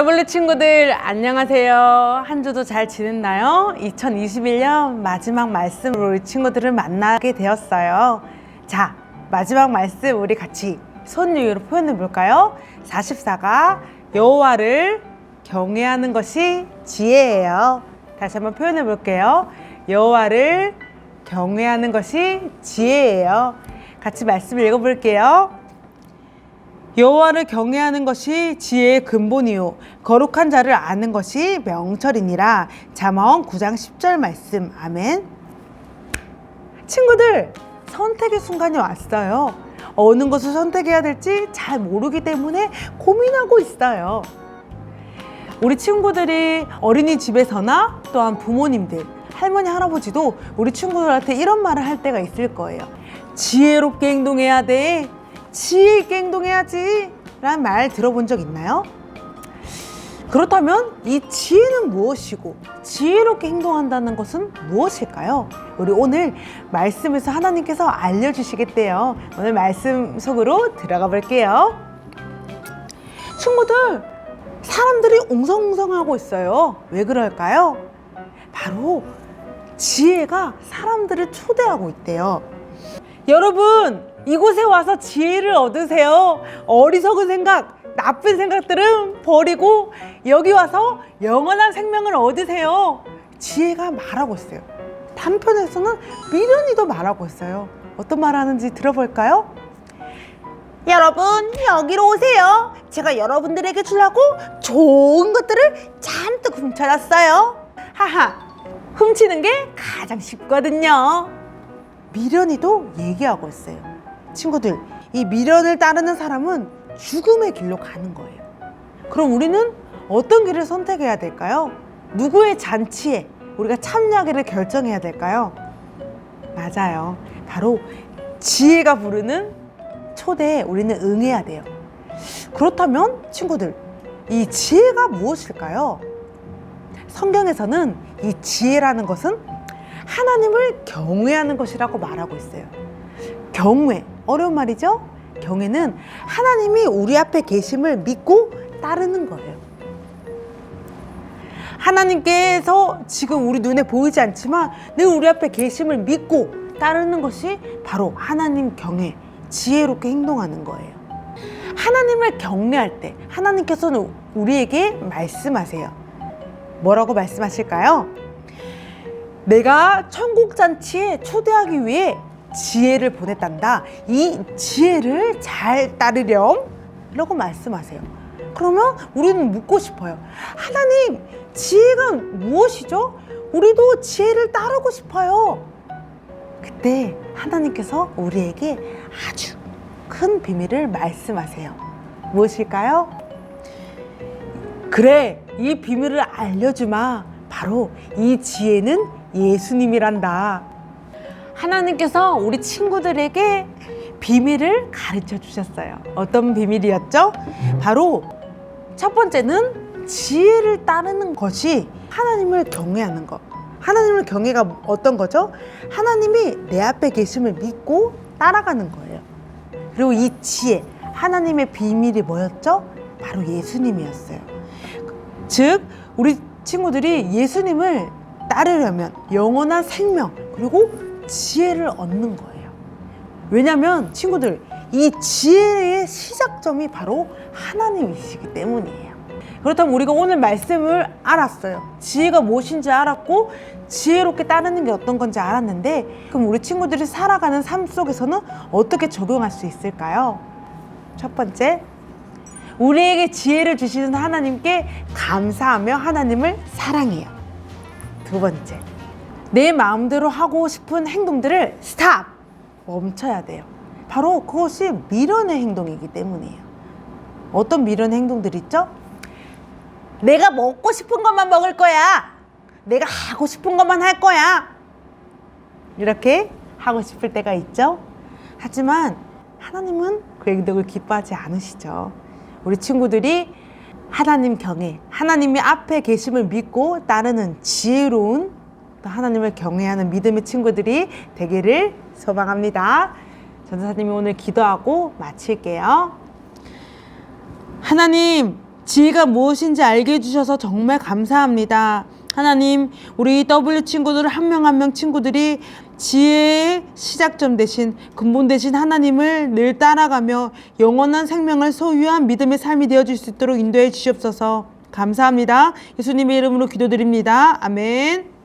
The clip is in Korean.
더블유 친구들 안녕하세요. 한 주도 잘 지냈나요? 2021년 마지막 말씀으로 우리 친구들을 만나게 되었어요. 자, 마지막 말씀 우리 같이 손유유로 표현해 볼까요? 44가 여호와를 경외하는 것이 지혜예요. 다시 한번 표현해 볼게요. 여호와를 경외하는 것이 지혜예요. 같이 말씀 읽어 볼게요. 여호와를 경외하는 것이 지혜의 근본이요. 거룩한 자를 아는 것이 명철이니라. 잠언 9장 10절 말씀. 아멘. 친구들 선택의 순간이 왔어요. 어느 것을 선택해야 될지 잘 모르기 때문에 고민하고 있어요. 우리 친구들이 어린이집에서나 또한 부모님들 할머니 할아버지도 우리 친구들한테 이런 말을 할 때가 있을 거예요. 지혜롭게 행동해야 돼 지혜 있게 행동해야지 라는 말 들어본 적 있나요? 그렇다면 이 지혜는 무엇이고 지혜롭게 행동한다는 것은 무엇일까요? 우리 오늘 말씀에서 하나님께서 알려주시겠대요. 오늘 말씀 속으로 들어가 볼게요. 친구들, 사람들이 웅성웅성하고 있어요. 왜 그럴까요? 바로 지혜가 사람들을 초대하고 있대요. 여러분, 이곳에 와서 지혜를 얻으세요. 어리석은 생각, 나쁜 생각들은 버리고 여기 와서 영원한 생명을 얻으세요. 지혜가 말하고 있어요. 단편에서는 미련이도 말하고 있어요. 어떤 말 하는지 들어볼까요? 여러분, 여기로 오세요. 제가 여러분들에게 주려고 좋은 것들을 잔뜩 훔쳐놨어요. 하하, 훔치는 게 가장 쉽거든요. 미련이도 얘기하고 있어요. 친구들, 이 미련을 따르는 사람은 죽음의 길로 가는 거예요. 그럼 우리는 어떤 길을 선택해야 될까요? 누구의 잔치에 우리가 참여하기를 결정해야 될까요? 맞아요. 바로 지혜가 부르는 초대에 우리는 응해야 돼요. 그렇다면 친구들, 이 지혜가 무엇일까요? 성경에서는 이 지혜라는 것은 하나님을 경외하는 것이라고 말하고 있어요. 경외, 어려운 말이죠? 경외는 하나님이 우리 앞에 계심을 믿고 따르는 거예요. 하나님께서 지금 우리 눈에 보이지 않지만 늘 우리 앞에 계심을 믿고 따르는 것이 바로 하나님 경외, 지혜롭게 행동하는 거예요. 하나님을 경외할 때 하나님께서는 우리에게 말씀하세요. 뭐라고 말씀하실까요? 내가 천국 잔치에 초대하기 위해 지혜를 보냈단다. 이 지혜를 잘 따르렴. 라고 말씀하세요. 그러면 우리는 묻고 싶어요. 하나님, 지혜가 무엇이죠? 우리도 지혜를 따르고 싶어요. 그때 하나님께서 우리에게 아주 큰 비밀을 말씀하세요. 무엇일까요? 그래, 이 비밀을 알려주마. 바로 이 지혜는 예수님이란다. 하나님께서 우리 친구들에게 비밀을 가르쳐 주셨어요. 어떤 비밀이었죠? 바로 첫 번째는 지혜를 따르는 것이 하나님을 경외하는 것. 하나님을 경외가 어떤 거죠? 하나님이 내 앞에 계심을 믿고 따라가는 거예요. 그리고 이 지혜, 하나님의 비밀이 뭐였죠? 바로 예수님이었어요. 즉, 우리 친구들이 예수님을 따르려면 영원한 생명, 그리고 지혜를 얻는 거예요. 왜냐면 친구들, 이 지혜의 시작점이 바로 하나님이시기 때문이에요. 그렇다면 우리가 오늘 말씀을 알았어요. 지혜가 무엇인지 알았고, 지혜롭게 따르는 게 어떤 건지 알았는데, 그럼 우리 친구들이 살아가는 삶 속에서는 어떻게 적용할 수 있을까요? 첫 번째, 우리에게 지혜를 주시는 하나님께 감사하며 하나님을 사랑해요. 두 번째, 내 마음대로 하고 싶은 행동들을 스탑! 멈춰야 돼요. 바로 그것이 미련의 행동이기 때문이에요. 어떤 미련의 행동들 있죠? 내가 먹고 싶은 것만 먹을 거야. 내가 하고 싶은 것만 할 거야. 이렇게 하고 싶을 때가 있죠. 하지만 하나님은 그 행동을 기뻐하지 않으시죠. 우리 친구들이 하나님 경외, 하나님이 앞에 계심을 믿고 따르는 지혜로운 또 하나님을 경외하는 믿음의 친구들이 되기를 소망합니다. 전사님이 오늘 기도하고 마칠게요. 하나님, 지혜가 무엇인지 알게 해주셔서 정말 감사합니다. 하나님, 우리 W 친구들 한 명 한명 친구들이 지혜의 시작점 대신 근본 대신 하나님을 늘 따라가며 영원한 생명을 소유한 믿음의 삶이 되어줄 수 있도록 인도해 주시옵소서. 감사합니다. 예수님의 이름으로 기도드립니다. 아멘.